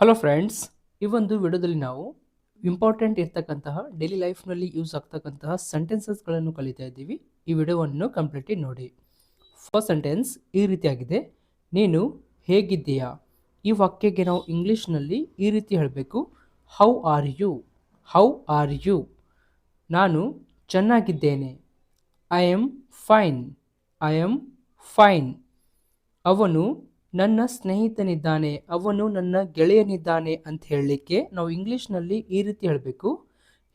Hello friends ಈ ಒಂದು ವಿಡಿಯೋದಲ್ಲಿ ನಾವು ಇಂಪಾರ್ಟೆಂಟ್ ಇರ್ತಕ್ಕಂತಹ ಡೈಲಿ ಲೈಫ್ನಲ್ಲಿ ಯೂಸ್ ಆಗ್ತಕ್ಕಂತಹ ಸೆಂಟೆನ್ಸಸ್ಗಳನ್ನು ಕಲಿತಾ ಇದ್ದೀವಿ. ಈ ವಿಡಿಯೋವನ್ನು ಕಂಪ್ಲೀಟ್ಲಿ ನೋಡಿ. ಫಸ್ಟ್ ಸೆಂಟೆನ್ಸ್ ಈ ರೀತಿಯಾಗಿದೆ. ನೀನು ಹೇಗಿದ್ದೀಯಾ? ಈ ವಾಕ್ಯಕ್ಕೆ ನಾವು ಇಂಗ್ಲೀಷ್ನಲ್ಲಿ ಈ ರೀತಿ ಹೇಳಬೇಕು. How are you how are you ನಾನು ಚೆನ್ನಾಗಿದ್ದೇನೆ. I am fine I am fine ಅವನು ನನ್ನ ಸ್ನೇಹಿತನಿದ್ದಾನೆ, ಅವನು ನನ್ನ ಗೆಳೆಯನಿದ್ದಾನೆ ಅಂತ ಹೇಳಲಿಕ್ಕೆ ನಾವು ಇಂಗ್ಲೀಷ್ನಲ್ಲಿ ಈ ರೀತಿ ಹೇಳಬೇಕು.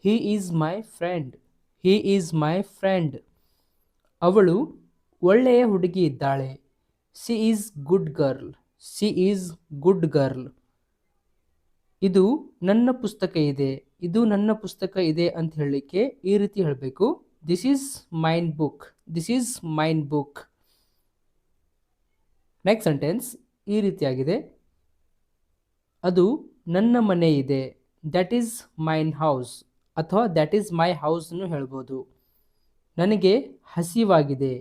He is my friend he is my friend ಅವಳು ಒಳ್ಳೆಯ ಹುಡುಗಿ ಇದ್ದಾಳೆ. She is good girl she is good girl ಇದು ನನ್ನ ಪುಸ್ತಕ ಇದೆ. ಇದು ನನ್ನ ಪುಸ್ತಕ ಇದೆ ಅಂತ ಹೇಳಲಿಕ್ಕೆ ಈ ರೀತಿ ಹೇಳಬೇಕು. This is mine book this is mine book next sentence ಈ ರೀತಿಯಾಗಿದೆ. ಅದು ನನ್ನ ಮನೆ ಇದೆ. ದ್ಯಾಟ್ ಈಸ್ ಮೈನ್ ಹೌಸ್ ಅಥವಾ ದ್ಯಾಟ್ ಈಸ್ ಮೈ ಹೌಸ್ನು ಹೇಳ್ಬೋದು. ನನಗೆ ಹಸಿವಾಗಿದೆ.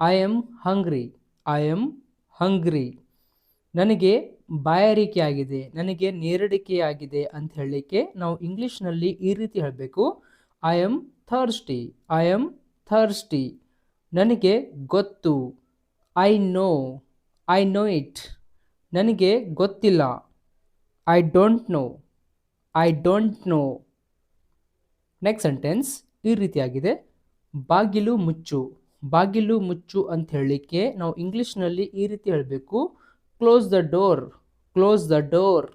I am hungry I am hungry ನನಗೆ ಬಾಯಾರಿಕೆ ಆಗಿದೆ ನನಗೆ ನೇರಡಿಕೆಯಾಗಿದೆ ಅಂತ ಹೇಳಲಿಕ್ಕೆ ನಾವು ಇಂಗ್ಲೀಷ್ನಲ್ಲಿ ಈ ರೀತಿ ಹೇಳಬೇಕು. I am thirsty I am thirsty ನನಗೆ ಗೊತ್ತು. I know I know it. ನನಗೆ ಗೊತ್ತಿಲ್ಲ. I don't know. I don't know. Next sentence ಈ ರೀತಿಯಾಗಿದೆ. ಬಾಗಿಲು ಮುಚ್ಚು. ಬಾಗಿಲು ಮುಚ್ಚು ಅಂತ ಹೇಳಲಿಕ್ಕೆ ನಾವು ಇಂಗ್ಲೀಷ್ನಲ್ಲಿ ಈ ರೀತಿ ಹೇಳಬೇಕು. Close the door. Close the door.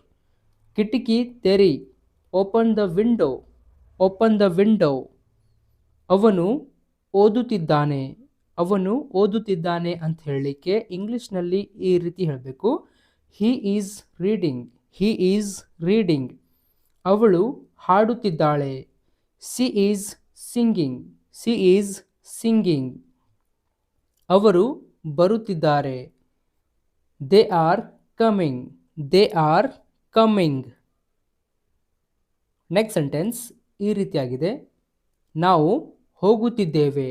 ಕಿಟಕಿ ತೆರಿ. Open the window. Open the window. ಅವನು ಓದುತ್ತಿದ್ದಾನೆ. ಅವನು ಓದುತ್ತಿದ್ದಾನೆ ಅಂತ ಹೇಳಲಿಕ್ಕೆ ಇಂಗ್ಲೀಷ್ನಲ್ಲಿ ಈ ರೀತಿ ಹೇಳಬೇಕು. He is reading he is reading ಅವಳು ಹಾಡುತ್ತಿದ್ದಾಳೆ. She is singing she is singing ಅವರು ಬರುತ್ತಿದ್ದಾರೆ. They are coming they are coming next sentence ಈ ರೀತಿಯಾಗಿದೆ. ನಾವು ಹೋಗುತ್ತಿದ್ದೇವೆ.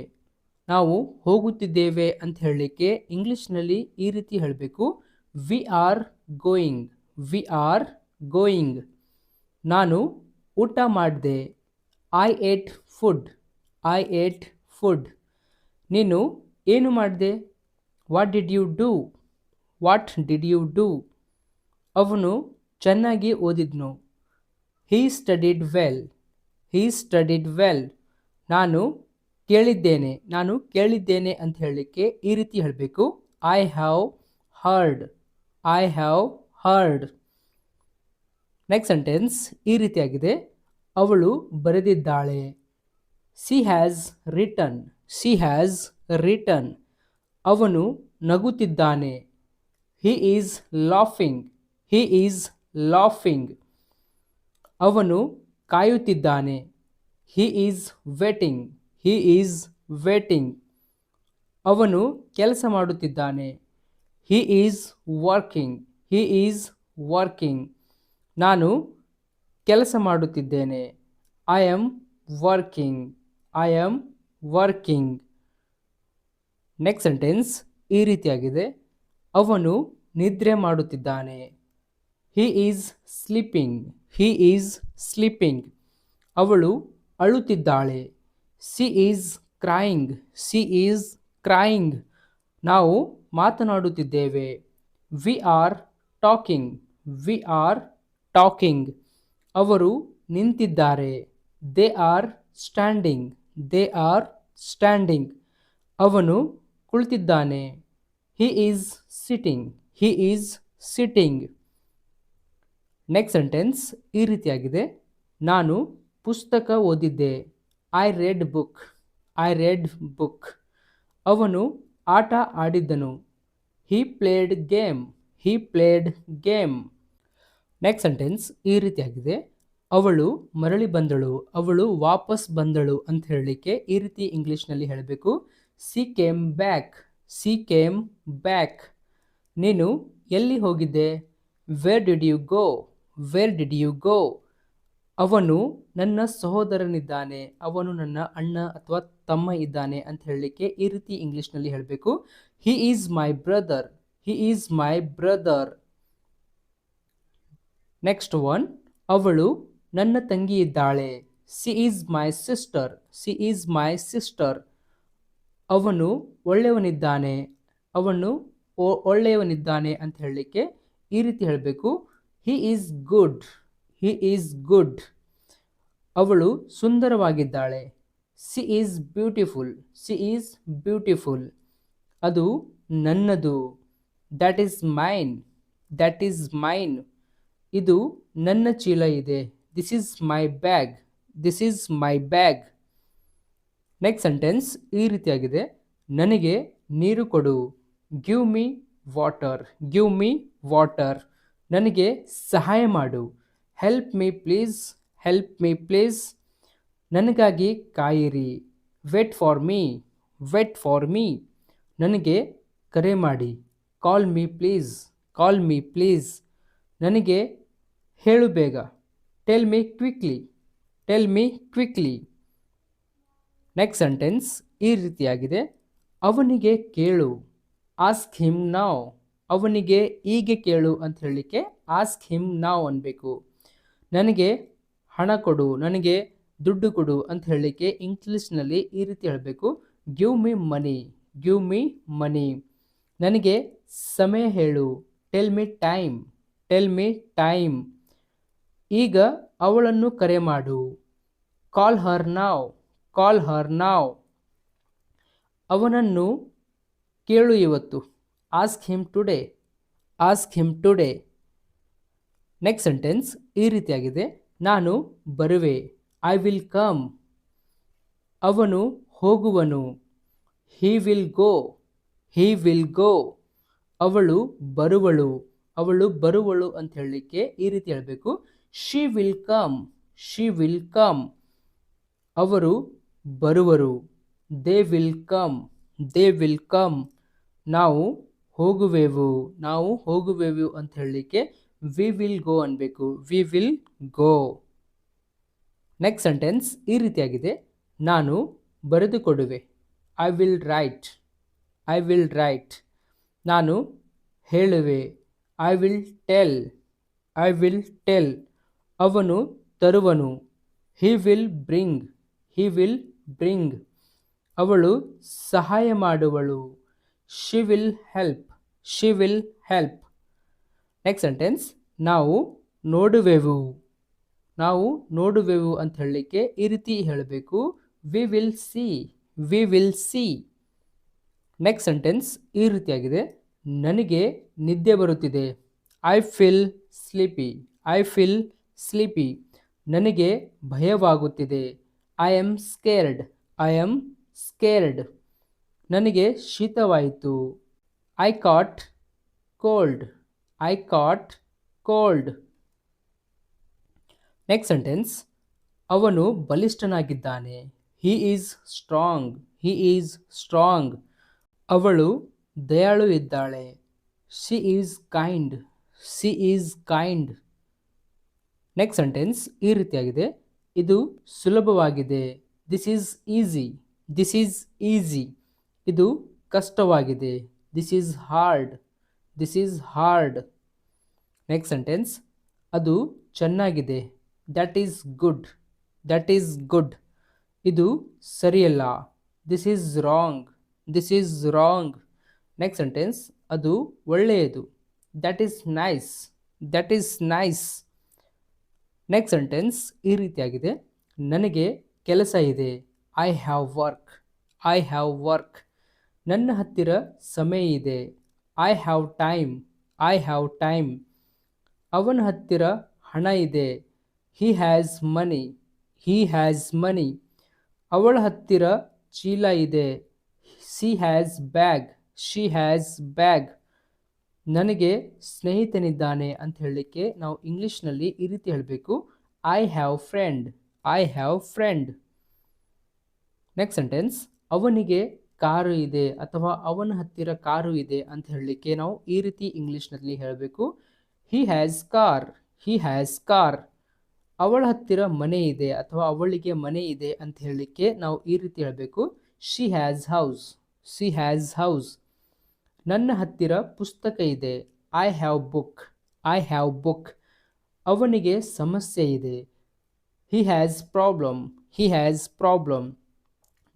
ನಾವು ಹೋಗುತ್ತಿದ್ದೇವೆ ಅಂತ ಹೇಳಲಿಕ್ಕೆ ಇಂಗ್ಲೀಷ್ನಲ್ಲಿ ಈ ರೀತಿ ಹೇಳಬೇಕು. We are going we are going ನಾನು ಊಟ ಮಾಡಿದೆ. I ate food I ate food ನೀನು ಏನು ಮಾಡಿದೆ? What did you do what did you do ಅವನು ಚೆನ್ನಾಗಿ ಓದಿದ್ನು. He studied well he studied well ನಾನು ಕೇಳಿದ್ದೇನೆ, ನಾನು ಕೇಳಿದ್ದೇನೆ ಅಂತ ಹೇಳಲಿಕ್ಕೆ ಈ ರೀತಿ ಹೇಳಬೇಕು. I have heard I have heard next sentence ಈ ರೀತಿಯಾಗಿದೆ. ಅವಳು ಬರೆದಿದ್ದಾಳೆ. She has written she has written ಅವನು ನಗುತ್ತಿದ್ದಾನೆ. He is laughing he is laughing ಅವನು ಕಾಯುತ್ತಿದ್ದಾನೆ. He is waiting he is waiting ಅವನು ಕೆಲಸ ಮಾಡುತ್ತಿದ್ದಾನೆ. He is working he is working ನಾನು ಕೆಲಸ ಮಾಡುತ್ತಿದ್ದೇನೆ. I am working I am working next sentence ಈ ರೀತಿಯಾಗಿದೆ. ಅವನು ನಿದ್ರೆ ಮಾಡುತ್ತಿದ್ದಾನೆ. He is sleeping he is sleeping ಅವಳು ಅಳುತ್ತಿದ್ದಾಳೆ. She is crying she is crying ನಾವು ಮಾತನಾಡುತ್ತಿದ್ದೇವೆ. We are talking we are talking ಅವರು ನಿಂತಿದ್ದಾರೆ. They are standing they are standing ಅವನು ಕುಳಿತಿದ್ದಾನೆ. He is sitting he is sitting next sentence ಈ ರೀತಿಯಾಗಿದೆ. ನಾನು ಪುಸ್ತಕ ಓದಿದ್ದೆ. I read book I read book ಅವನು ಆಟ ಆಡಿದ್ದನು. He played game he played game next sentence ಈ ರೀತಿಯಾಗಿದೆ. ಅವಳು ಮರಳಿ ಬಂದಳು. ಅವಳು ವಾಪಸ್ ಬಂದಳು ಅಂತ ಹೇಳಲಿಕ್ಕೆ ಈ ರೀತಿ ಇಂಗ್ಲೀಷ್ನಲ್ಲಿ ಹೇಳಬೇಕು. She came back she came back ನೀನು ಎಲ್ಲಿ ಹೋಗಿದ್ದೆ? Where did you go where did you go ಅವನು ನನ್ನ ಸಹೋದರನಿದ್ದಾನೆ, ಅವನು ನನ್ನ ಅಣ್ಣ ಅಥವಾ ತಮ್ಮ ಇದ್ದಾನೆ ಅಂತ ಹೇಳಲಿಕ್ಕೆ ಈ ರೀತಿ ಇಂಗ್ಲೀಷ್ನಲ್ಲಿ ಹೇಳಬೇಕು. He is my brother he is my brother next one ಅವಳು ನನ್ನ ತಂಗಿ ಇದ್ದಾಳೆ she is my sister she is my sister ಅವನು ಒಳ್ಳೆಯವನಿದ್ದಾನೆ. ಅವನು ಒಳ್ಳೆಯವನಿದ್ದಾನೆ ಅಂತ ಹೇಳಲಿಕ್ಕೆ ಈ ರೀತಿ ಹೇಳಬೇಕು. He is good he is good ಅವಳು ಸುಂದರವಾಗಿದ್ದಾಳೆ. She is beautiful she is beautiful ಅದು ನನ್ನದು. That is mine that is mine ಇದು ನನ್ನ ಚೀಲ ಇದೆ. This is my bag this is my bag next sentence ಈ ರೀತಿಯಾಗಿದೆ. ನನಗೆ ನೀರು ಕೊಡು. Give me water give me water ನನಗೆ ಸಹಾಯ ಮಾಡು. Help me please help me please ನನಗಾಗಿ ಕಾಯಿರಿ. Wait for me wait for me ನನಗೆ ಕರೆ ಮಾಡಿ. Call me please call me please ನನಗೆ ಹೇಳು ಬೇಗ. Tell me quickly tell me quickly next sentence ಈ ರೀತಿಯಾಗಿದೆ. ಅವನಿಗೆ ಕೇಳು. ಆಸ್ಕ್ ಹಿಮ್ ನಾವ್ ಅವನಿಗೆ ಹೀಗೆ ಕೇಳು ಅಂತ ಹೇಳಲಿಕ್ಕೆ ಆಸ್ಕ್ ಹಿಮ್ ನಾವ್ ಅನ್ಬೇಕು. ನನಗೆ ಹಣ ಕೊಡು, ನನಗೆ ದುಡ್ಡು ಕೊಡು ಅಂತ ಹೇಳಲಿಕ್ಕೆ ಇಂಗ್ಲೀಷ್ನಲ್ಲಿ ಈ ರೀತಿ ಹೇಳಬೇಕು. ಗಿವ್ ಮಿ ಮನಿ ಗಿವ್ ಮಿ ಮನಿ ನನಗೆ ಸಮಯ ಹೇಳು tell me time tell me time ಈಗ ಅವಳನ್ನು ಕರೆ ಮಾಡು. ಕಾಲ್ ಹರ್ ನಾವ್ ಕಾಲ್ ಹರ್ ನಾವ್ ಅವನನ್ನು ಕೇಳು ಇವತ್ತು. Ask him today ask him today next sentence ಈ ರೀತಿಯಾಗಿದೆ. ನಾನು ಬರುವೆ. ಐ ವಿಲ್ ಕಮ್ ಅವನು ಹೋಗುವನು. He will go he will go ಅವಳು ಬರುವಳು. ಅವಳು ಬರುವಳು ಅಂತ ಹೇಳಲಿಕ್ಕೆ ಈ ರೀತಿ ಹೇಳಬೇಕು. She will come she will come ಅವರು ಬರುವರು. They will come they will come ನಾವು ಹೋಗುವೆವು. ನಾವು ಹೋಗುವೆವು ಅಂತ ಹೇಳಲಿಕ್ಕೆ ವಿ ವಿಲ್ ಗೋ ಅನ್ಬೇಕು. We will go next sentence ಈ ರೀತಿಯಾಗಿದೆ. ನಾನು ಬರೆದುಕೊಡುವೆ. I will write I will write ನಾನು ಹೇಳುವೆ. I will tell I will tell ಅವನು ತರುವನು. He will bring he will bring ಅವಳು ಸಹಾಯ ಮಾಡುವಳು. She will help she will help next sentence ನಾವು ನೋಡುವೆವು. ನಾವು ನೋಡುವೆವು ಅಂತ ಹೇಳಲಿಕ್ಕೆ ಈ ರೀತಿ ಹೇಳಬೇಕು. We will see we will see next sentence ಈ ರೀತಿಯಾಗಿದೆ. ನನಗೆ ನಿದ್ದೆ ಬರುತ್ತಿದೆ. I feel sleepy I feel sleepy ನನಗೆ ಭಯವಾಗುತ್ತಿದೆ. I am scared I am scared ನನಗೆ ಶೀತವಾಯಿತು. I caught cold I caught cold next sentence ಅವನು ಬಲಿಷ್ಠನಾಗಿದ್ದಾನೆ. He is strong he is strong ಅವಳು ದಯಾಳು ಇದ್ದಾಳೆ. She is kind she is kind next sentence ಈ ರೀತಿಯಾಗಿದೆ. ಇದು ಸುಲಭವಾಗಿದೆ. This is easy this is easy ಇದು ಕಷ್ಟವಾಗಿದೆ. This is hard this is hard next sentence ಅದು ಚೆನ್ನಾಗಿದೆ. That is good that is good ಇದು ಸರಿಯಲ್ಲ. This is wrong this is wrong next sentence ಅದು ಒಳ್ಳೆಯದು. That is nice that is nice next sentence ಈ ರೀತಿಯಾಗಿದೆ. ನನಗೆ ಕೆಲಸ ಇದೆ. I have work I have work ನನ್ನ ಹತ್ತಿರ ಸಮಯ ಇದೆ. I have time I have time ಅವನ ಹತ್ತಿರ ಹಣ ಇದೆ. He has money he has ಮನಿ ಅವಳ ಹತ್ತಿರ ಚೀಲ ಇದೆ. She has bag she has bag ನನಗೆ ಸ್ನೇಹಿತನಿದ್ದಾನೆ ಅಂತ ಹೇಳಲಿಕ್ಕೆ ನಾವು ಇಂಗ್ಲೀಷ್ನಲ್ಲಿ ಈ ರೀತಿ ಹೇಳಬೇಕು. I have friend I have friend next sentence ಅವನಿಗೆ ಕಾರು ಇದೆ ಅಥವಾ ಅವನ ಹತ್ತಿರ ಕಾರು ಇದೆ ಅಂತ ಹೇಳಲಿಕ್ಕೆ ನಾವು ಈ ರೀತಿ ಇಂಗ್ಲೀಷ್ನಲ್ಲಿ ಹೇಳಬೇಕು. He has car he has car ಅವಳ ಹತ್ತಿರ ಮನೆ ಇದೆ ಅಥವಾ ಅವಳಿಗೆ ಮನೆ ಇದೆ ಅಂತ ಹೇಳಲಿಕ್ಕೆ ನಾವು ಈ ರೀತಿ ಹೇಳಬೇಕು. She has house she has house ನನ್ನ ಹತ್ತಿರ ಪುಸ್ತಕ ಇದೆ. I have book I have book ಅವನಿಗೆ ಸಮಸ್ಯೆ ಇದೆ. He has problem he has problem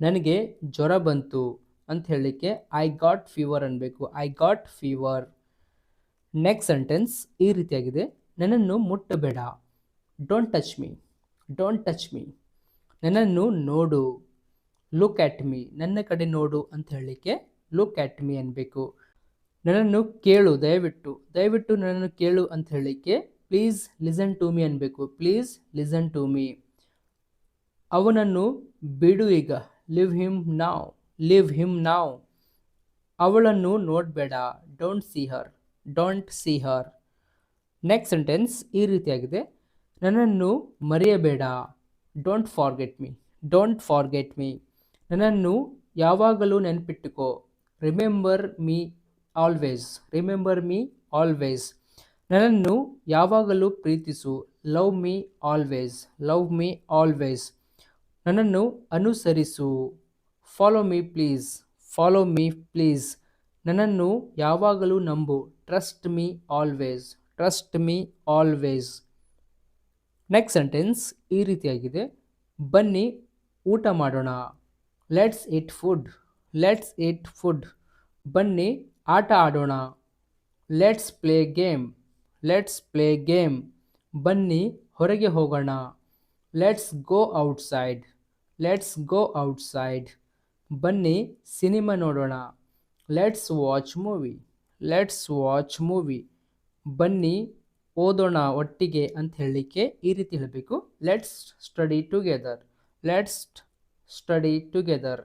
ನನಗೆ ಜ್ವರ ಬಂತು ಅಂತ ಹೇಳಲಿಕ್ಕೆ ಐ ಗಾಟ್ ಫೀವರ್ ಅನ್ನಬೇಕು I got fever next sentence ಈ ರೀತಿಯಾಗಿದೆ. ನನ್ನನ್ನು ಮುಟ್ಟಬೇಡ. Don't touch me don't touch me ನನ್ನನ್ನು ನೋಡು. ಲುಕ್ ಆ್ಯಟ್ ಮೀ ನನ್ನ ಕಡೆ ನೋಡು ಅಂತ ಹೇಳಲಿಕ್ಕೆ ಲುಕ್ ಆ್ಯಟ್ ಮೀ ಅನ್ನಬೇಕು ನನ್ನನ್ನು ಕೇಳು, ದಯವಿಟ್ಟು. ದಯವಿಟ್ಟು ನನ್ನನ್ನು ಕೇಳು ಅಂತ ಹೇಳಲಿಕ್ಕೆ ಪ್ಲೀಸ್ ಲಿಸನ್ ಟು ಮೀ ಅನ್ನಬೇಕು ಪ್ಲೀಸ್ ಲಿಸನ್ ಟು ಮೀ ಅವನನ್ನು ಬಿಡು ಈಗ. Leave him now leave him now ಅವಳನ್ನು ನೋಡಬೇಡ. Don't see her don't see her next sentence ಈ ರೀತಿಯಾಗಿದೆ. ನನ್ನನ್ನು ಮರೆಯಬೇಡ. Don't forget me don't forget me ನನ್ನನ್ನು ಯಾವಾಗಲೂ ನೆನಪಿಟ್ಟುಕೋ. Remember me always remember me always ನನ್ನನ್ನು ಯಾವಾಗಲೂ ಪ್ರೀತಿಸು. Love me always love me always ನನ್ನನ್ನು ಅನುಸರಿಸು. Follow me please follow me please ನನ್ನನ್ನು ಯಾವಾಗಲೂ ನಂಬು. Trust me always trust me always next sentence ಈ ರೀತಿಯಾಗಿದೆ. ಬನ್ನಿ, ಊಟ ಮಾಡೋಣ. Let's eat food let's eat food ಬನ್ನಿ, ಆಟ ಆಡೋಣ. Let's play game let's play game ಬನ್ನಿ, ಹೊರಗೆ ಹೋಗೋಣ. Let's go outside let's go outside ಬನ್ನಿ, ಸಿನಿಮಾ ನೋಡೋಣ. Let's watch movie let's watch movie ಬನ್ನಿ, ಓದೋಣ ಒಟ್ಟಿಗೆ ಅಂತ ಹೇಳಲಿಕ್ಕೆ ಈ ರೀತಿ ಹೇಳಬೇಕು. Let's study together let's study together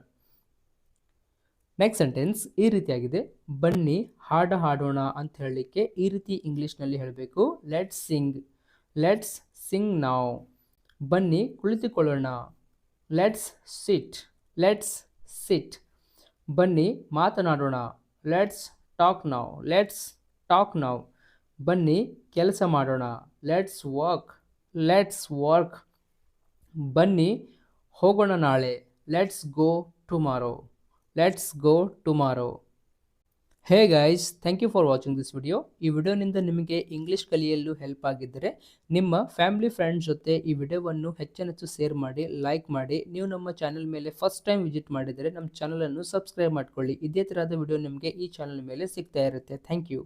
next sentence ಈ ರೀತಿಯಾಗಿದೆ. ಬನ್ನಿ, ಹಾಡ ಹಾಡೋಣ ಅಂತ ಹೇಳಲಿಕ್ಕೆ ಈ ರೀತಿ ಇಂಗ್ಲೀಷ್ನಲ್ಲಿ ಹೇಳಬೇಕು. ಲೆಟ್ಸ್ ಸಿಂಗ್ ಲೆಟ್ಸ್ ಸಿಂಗ್ ನಾವು ಬನ್ನಿ, ಕುಳಿತುಕೊಳ್ಳೋಣ. ಲೆಟ್ಸ್ ಸಿಟ್ ಲೆಟ್ಸ್ ಸಿಟ್ ಬನ್ನಿ ಮಾತನಾಡೋಣ. ಲೆಟ್ಸ್ ಟಾಕ್ ನಾವು ಲೆಟ್ಸ್ ಟಾಕ್ ನಾವು ಬನ್ನಿ ಕೆಲಸ ಮಾಡೋಣ. ಲೆಟ್ಸ್ ವರ್ಕ್ ಲೆಟ್ಸ್ ವರ್ಕ್ ಬನ್ನಿ ಹೋಗೋಣ ನಾಳೆ. Let's go tomorrow let's go tomorrow hey guys thank you for watching this video ಈ ವಿಡಿಯೋನಿಂದ ನಿಮಗೆ ಇಂಗ್ಲೀಷ್ ಕಲಿಯಲು ಹೆಲ್ಪ್ ಆಗಿದ್ದರೆ ನಿಮ್ಮ ಫ್ಯಾಮಿಲಿ ಫ್ರೆಂಡ್ಸ್ ಜೊತೆ ಈ ವಿಡಿಯೋವನ್ನು ಹೆಚ್ಚೆಚ್ಚು ಶೇರ್ ಮಾಡಿ ಲೈಕ್ ಮಾಡಿ. ನೀವು ನಮ್ಮ ಚಾನಲ್ ಮೇಲೆ ಫಸ್ಟ್ ಟೈಮ್ ವಿಸಿಟ್ ಮಾಡಿದರೆ ನಮ್ಮ ಚಾನಲನ್ನು ಸಬ್ಸ್ಕ್ರೈಬ್ ಮಾಡ್ಕೊಳ್ಳಿ. ಇದೇ ಥರದ ವಿಡಿಯೋ ನಿಮಗೆ ಈ ಚಾನಲ್ ಮೇಲೆ ಸಿಗ್ತಾ ಇರುತ್ತೆ. Thank you